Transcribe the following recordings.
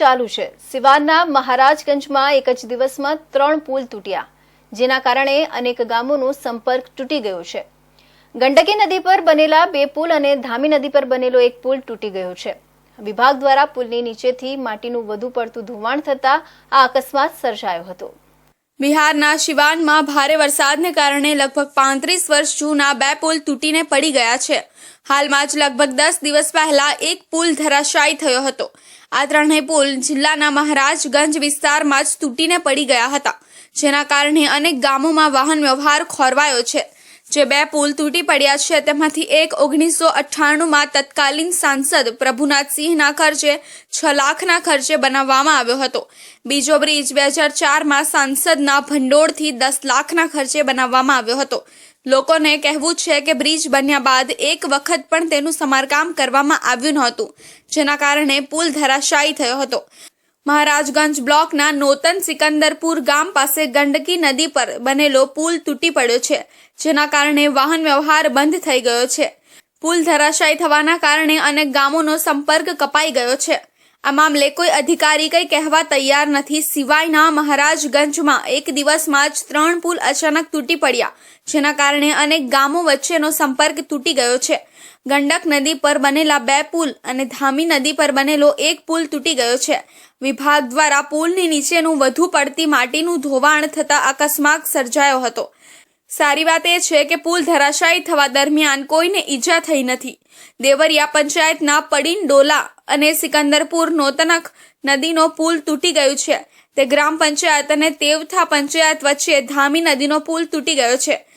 ચાલુ છે. સિવાનના મહારાજગંજમાં એક જ દિવસમાં ત્રણ પુલ તૂટ્યા. જેના કારણે અનેક ગામોનો સંપર્ક તૂટી ગયો છે. ગંડકી નદી પર બનેલા બે પુલ અને ધામી નદી પર બનેલો એક પુલ તૂટી ગયો છે. વિભાગ દ્વારા પુલની નીચેથી માટીનું વધુ પડતું ધોવાણ થતા આ અકસ્માત સર્જાયો હતો. બિહારના શિવાનમાં ભારે વરસાદને કારણે લગભગ પાંત્રીસ વર્ષ જૂના બે પુલ તૂટીને પડી ગયા છે. હાલમાં જ લગભગ દસ દિવસ પહેલા એક પુલ ધરાશાયી થયો હતો. આ ત્રણેય પુલ જિલ્લાના મહારાજગંજ વિસ્તારમાં જ તૂટીને પડી ગયા હતા, જેના કારણે અનેક ગામોમાં વાહન વ્યવહાર ખોરવાયો છે. જે બે પુલ તૂટી પડ્યા છે, તેમાંથી એક ઓગણીસો અઠ્ઠાણુંમાં તત્કાલીન સાંસદ પ્રભુનાથસિંહના ખર્ચે છ લાખના ખર્ચે બનાવવામાં આવ્યો હતો. બીજો બ્રિજ બે હજાર ચારમાં સાંસદના ભંડોળથી દસ લાખના ખર્ચે બનાવવામાં આવ્યો હતો. લોકોને કહેવું છે કે બ્રિજ બન્યા બાદ એક વખત પણ તેનું સમારકામ કરવામાં આવ્યું નહોતું, જેના કારણે પુલ ધરાશાયી થયો હતો. મહારાજગંજ બ્લોકના નોતન સિકંદરપુર ગામ પાસે ગંડકી નદી પર બનેલો પુલ તૂટી પડ્યો છે, જેના કારણે વાહન વ્યવહાર બંધ થઈ ગયો છે. પુલ ધરાશાયી થવાના કારણે અનેક ગામોનો સંપર્ક કપાઈ ગયો છે. આ મામલે કોઈ અધિકારી કંઈ કહેવા તૈયાર નથી. સિવાયના મહારાજગંજમાં એક દિવસમાં જ ત્રણ પુલ અચાનક તૂટી પડ્યા, જેના કારણે અનેક ગામો વચ્ચેનો સંપર્ક તૂટી ગયો છે. ગંડક નદી પર બનેલા બે પુલ અને ધામી નદી પર બનેલો એક પુલ તૂટી ગયો છે. વિભાગ દ્વારા પુલની નીચેનું વધુ પડતી માટીનું ધોવાણ થતા અકસ્માત સર્જાયો હતો. સારી વાત એ છે કે પુલ ધરાશાયી થવા દરમિયાન કોઈને ઈજા થઈ નથી. દેવરિયા પંચાયતના પડીનડોલા અને સિકંદરપુર નોતનક નદીનો પુલ તૂટી ગયું છે. તે ગ્રામ પંચાયત અને તેવથા પંચાયત વચ્ચે ધામી નદીનો પુલ તૂટી ગયો છે.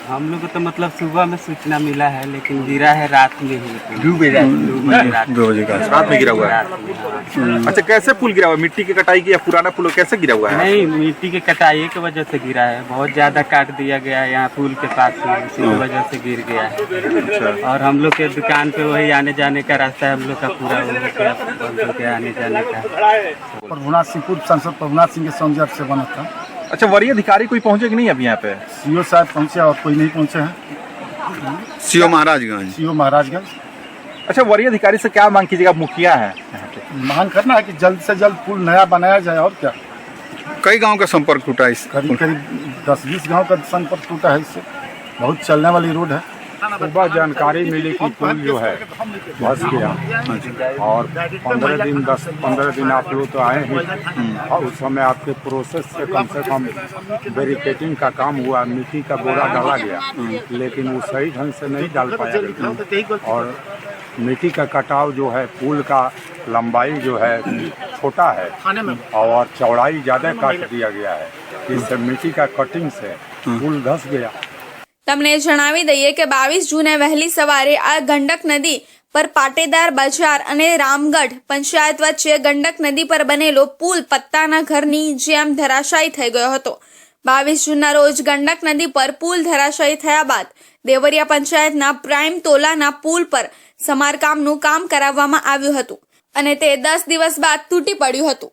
हम लोग को तो मतलब सुबह में सूचना मिला है लेकिन गिरा है रात में ही। दो बजे। दो बजे रात का। रात में गिरा हुआ है? रात में, हाँ। अच्छा कैसे पुल गिरा हुआ है? मिट्टी की कटाई की या पुराना पुल कैसे गिरा हुआ है? नहीं मिट्टी के कटाई की वजह से गिरा है। बहुत ज़्यादा काट दिया गया है यहाँ पुल के पास में इसी वजह से गिर गया है। अच्छा। और हम लोग के दुकान पे वही आने जाने का रास्ता है हम लोग का पूरा हो हो आने जाने का। प्रभुनाथ सिंह पूर्व सांसद प्रभुनाथ सिंह के समझ से बना था। अच्छा वरीय अधिकारी कोई पहुँचे कि नहीं अभी यहाँ पे? सीओ साहब पहुँचे और कोई नहीं पहुँचे हैं। सीओ महाराजगंज। सीओ महाराजगंज। अच्छा वरीय अधिकारी से क्या मांग कीजिएगा? मुखिया है मांग करना है कि जल्द से जल्द पुल नया बनाया जाए और क्या। कई गाँव का संपर्क टूटा इस करीब करीब दस बीस गाँव का संपर्क टूटा है इससे। बहुत चलने वाली रोड है। सुबह जानकारी मिली कि पुल जो है धस गया और पंद्रह दिन, दस, पंद्रह दिन आप लोग तो आए हैं। और उस समय आपके प्रोसेस से कम से कम बैरिकेटिंग का काम हुआ, मिट्टी का बोरा डाला गया। लेकिन वो सही ढंग से नहीं डाल पाया और मिट्टी का कटाव जो है, पुल का लंबाई जो है, छोटा है। और चौड़ाई ज़्यादा काट दिया गया है। इससे मिट्टी का कटिंग से पुल धस गया। તમને જણાવી દઈએ કે બાવીસ જૂને વહેલી સવારે આ ગંડક નદી પર પાટેદાર બજાર અને રામગઢ પંચાયત વચ્ચે ગંડક નદી પર બનેલો પુલ પત્તાના ઘરની જેમ ધરાશાયી થઈ ગયો હતો. બાવીસ જૂનના રોજ ગંડક નદી પર પુલ ધરાશાયી થયા બાદ દેવરિયા પંચાયતના પ્રાઇમ તોલાના પુલ પર સમારકામનું કામ કરાવવામાં આવ્યું હતું અને તે દસ દિવસ બાદ તૂટી પડ્યું હતું.